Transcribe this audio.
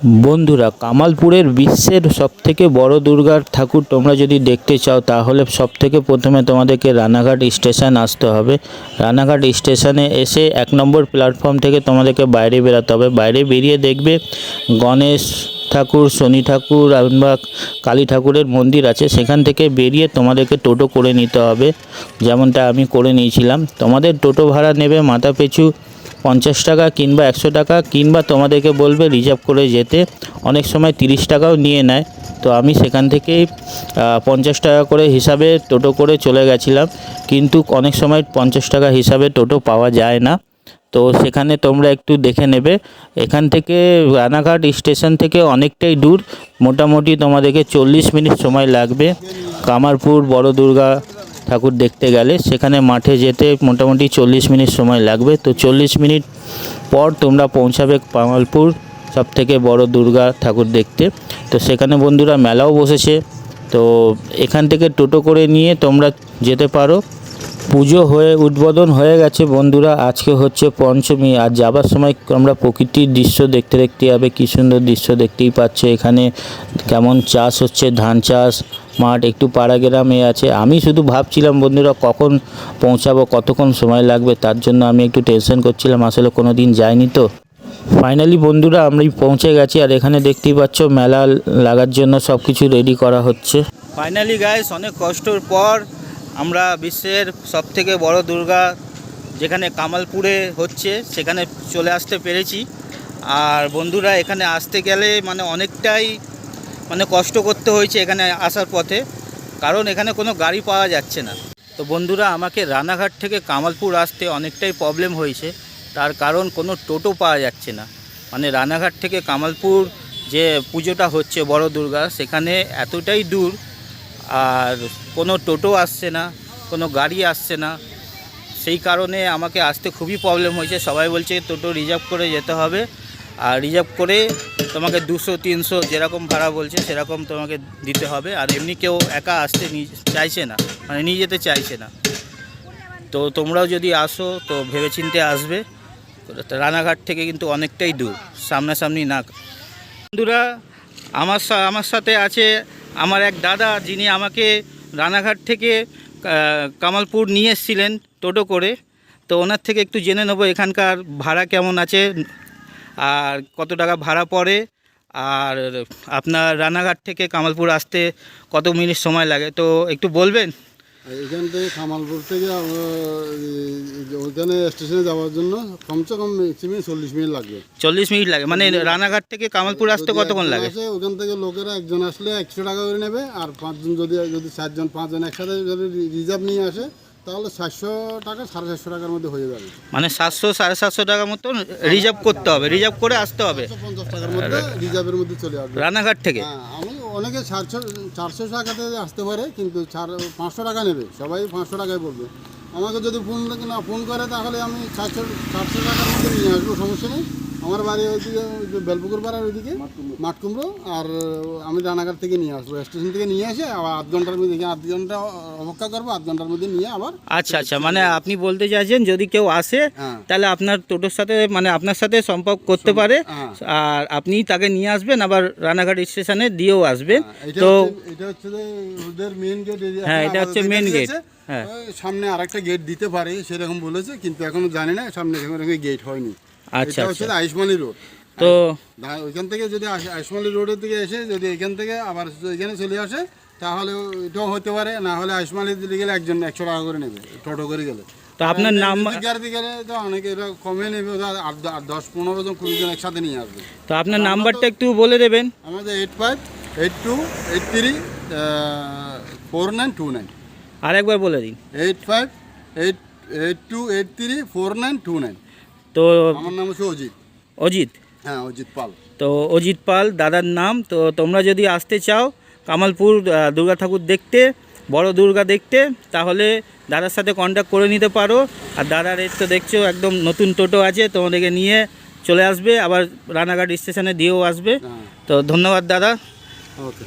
বন্ধুরা, কামালপুরের বিশ্বের সবথেকে বড় দুর্গার ঠাকুর তোমরা যদি দেখতে চাও, তাহলে সবথেকে প্রথমে তোমাদেরকে রানাঘাট স্টেশন আসতে হবে। রানাঘাট স্টেশনে এসে এক নম্বর প্ল্যাটফর্ম থেকে তোমাদেরকে বাইরে বেরোতে হবে। বাইরে বেরিয়ে দেখবে গণেশ ঠাকুর, শনি ঠাকুর বা কালী ঠাকুরের মন্দির আছে। সেখান থেকে বেরিয়ে তোমাদেরকে টোটো করে নিতে হবে। যেমনটা আমি করে নিয়েছিলাম। তোমাদের টোটো ভাড়া নেবে মাথা পিছু পঞ্চাশ টাকা কিংবা একশো টাকা কিংবা তোমাদেরকে বলবে রিজার্ভ করে যেতে। অনেক সময় তিরিশ টাকাও নিয়ে নেয়। তো আমি সেখান থেকেই পঞ্চাশ টাকা করে হিসাবে টোটো করে চলে গেছিলাম। কিন্তু অনেক সময় পঞ্চাশ টাকা হিসাবে টোটো পাওয়া যায় না। তো সেখানে তোমরা একটু দেখে নেবে। এখান থেকে রানাঘাট স্টেশন থেকে অনেকটাই দূর। মোটামুটি তোমাদেরকে চল্লিশ মিনিট সময় লাগবে। কামারপুর বড় দুর্গা ঠাকুর দেখতে গেলে সেখানে মাঠে যেতে মোটামুটি চল্লিশ মিনিট সময় লাগবে। তো চল্লিশ মিনিট পর তোমরা পৌঁছাবে কামালপুর সব থেকে বড় দুর্গা ঠাকুর দেখতে। তো সেখানে বন্ধুরা মেলাও বসেছে। তো এখান থেকে টোটো করে নিয়ে তোমরা যেতে পারো। পুজো হয়ে, উদ্বোধন হয়ে গেছে বন্ধুরা। আজকে হচ্ছে পঞ্চমী। আর যাবার সময় আমরা প্রকৃতির দৃশ্য দেখতে দেখতে যাবে। কী সুন্দর দৃশ্য দেখতেই পাচ্ছে এখানে। কেমন চাষ হচ্ছে, ধান চাষ মাঠ একটু পাড়া গ্রামে আছে। আমি শুধু ভাবছিলাম, বন্ধুরা, কখন পৌঁছাবো, কতক্ষণ সময় লাগবে, তার জন্য আমি একটু টেনশন করছিলাম, আসলে কোনো দিন যাইনি তো। ফাইনালি বন্ধুরা, আমি পৌঁছে গেছি, আর এখানে দেখতেই পাচ্ছ, মেলা লাগার জন্য সব কিছু রেডি করা হচ্ছে। ফাইনালি গাইস অনেক কষ্টর পর আমরা বিশ্বের সব থেকে বড় দুর্গা, যেখানে কামালপুরে হচ্ছে, সেখানে চলে আসতে পেরেছি। আর বন্ধুরা, এখানে আসতে গেলে মানে অনেকটাই মানে কষ্ট করতে হয়েছে এখানে আসার পথে। কারণ এখানে কোনো গাড়ি পাওয়া যাচ্ছে না। তো বন্ধুরা, আমাকে রানাঘাট থেকে কামালপুর আসতে অনেকটাই প্রবলেম হয়েছে। তার কারণ কোনো টোটো পাওয়া যাচ্ছে না। মানে রানাঘাট থেকে কামালপুর যে পুজোটা হচ্ছে বড় দুর্গা, সেখানে এতটাই দূর। আর কোনো টোটো আসছে না, কোনো গাড়ি আসছে না। সেই কারণে আমাকে আসতে খুবই প্রবলেম হয়েছে। সবাই বলছে টোটো রিজার্ভ করে যেতে হবে। আর রিজার্ভ করে তোমাকে দুশো, তিনশো যেরকম ভাড়া বলছে, সেরকম তোমাকে দিতে হবে। আর এমনি কেউ একা আসতে চাইছে না মানে নিয়ে যেতে চাইছে না। তো তোমরাও যদি আসো, তো ভেবেচিন্তে আসবে। রানাঘাট থেকে কিন্তু অনেকটাই দূর, সামনাসামনি না। বন্ধুরা, আমার আমার সাথে আছে আমার এক দাদা, যিনি আমাকে রানাঘাট থেকে কামালপুর নিয়ে এসেছিলেন টোটো করে। তো ওনার থেকে একটু জেনে নেব এখানকার ভাড়া কেমন আছে। আর কত টাকা ভাড়া পড়ে আর আপনার রানাঘাট থেকে কামালপুর আসতে কত মিনিট সময় লাগে? তো একটু বলবেন? এখান থেকে কামালপুর থেকে ওইখানে স্টেশনে যাওয়ার জন্য কমসে কম ম্যাক্সিমাম চল্লিশ মিনিট লাগবে চল্লিশ মিনিট লাগে? মানে রানাঘাট থেকে কামালপুর আসতে কতক্ষণ লাগে? ওখান থেকে লোকেরা একজন আসলে একশো টাকা করে নেবে আর পাঁচজন যদি যদি চারজন পাঁচজন একসাথে যদি রিজার্ভ নিয়ে আসে তাহলে সাতশো টাকা সাড়ে সাতশো টাকার মধ্যে হয়ে যাবে। মানে সাতশো সাড়ে সাতশো টাকা মতন রিজার্ভ করতে হবে রিজার্ভ করে আসতে হবে। পঞ্চাশ টাকার মধ্যে রিজার্ভের মধ্যে চলে আসবে। রানাঘাট থেকে? হ্যাঁ আমি অনেকে চারশো চারশো টাকাতে আসতে পারে কিন্তু চার পাঁচশো টাকা নেবে। সবাই পাঁচশো টাকায় পড়বে আমাকে যদি ফোন না ফোন করে তাহলে আমি চারশো চারশো টাকার মধ্যে নিয়ে আসব সমস্যা নেই। আমার বাড়ি ওইদিকে বেলপুকুর পাড়ার ওইদিকে মাঠকুমড়ো আর আমি রানাঘাট থেকে নিয়ে আসব। স্টেশন থেকে নিয়ে আসে আবার আধ ঘণ্টার মধ্যে আধ ঘণ্টা অপেক্ষা করব আধ ঘণ্টার মধ্যে নিয়ে আবার আচ্ছা আচ্ছা মানে আপনি বলতে চাইছেন যদি কেউ আসে হ্যাঁ। তাহলে আপনার টোটোর সাথে মানে আপনার সাথে সম্পর্ক করতে পারে। হ্যাঁ। আর আপনি তাকে নিয়ে আসবেন আবার রানাঘাট স্টেশনে দিয়েও আসবেন তো এটা হচ্ছে ওদের মেন গেট হ্যাঁ, এটা হচ্ছে মেন গেট হ্যাঁ। সামনে আরেকটা গেট দিতে পারে সেরকম বলেছে কিন্তু এখনও জানি না সামনে গেট হয়নি। আচ্ছা এটা হচ্ছে আচ্ছা। আয়ুষ্মানী রোড। তো ওইখান থেকে যদি আয়ুষ্মানী রোডের দিকে এসে যদি এখান থেকে আবার এখানে চলে আসে তাহলে এটাও হতে পারে না হলে আয়ুষ্মানী দিকে গেলে একজন একশো টাকা করে নেবে টোটো করে গেলে। তো আপনার গেলে তো অনেকে এটা কমে নেবে দশ পনেরো জন কুড়ি জন একসাথে নিয়ে আসবে। তো আপনার নাম্বারটা একটু বলে দেবেন। আমাদের eight five eight two eight three four nine two nine. আরেকবার বলে দিন। Eight five eight eight two eight three four nine two nine. তো আমার নাম হচ্ছে অজিত। অজিত? হ্যাঁ অজিত পাল। তো অজিত পাল দাদার নাম। তো তোমরা যদি আসতে চাও কামালপুর দুর্গা ঠাকুর দেখতে বড় দুর্গা দেখতে তাহলে দাদার সাথে কন্ট্যাক্ট করে নিতে পারো। আর দাদার এই তো দেখছ একদম নতুন টোটো আছে তোমাদেরকে নিয়ে চলে আসবে। আবার রানাঘাট স্টেশনে দিয়েও আসবে। হ্যাঁ। তো ধন্যবাদ দাদা। ওকে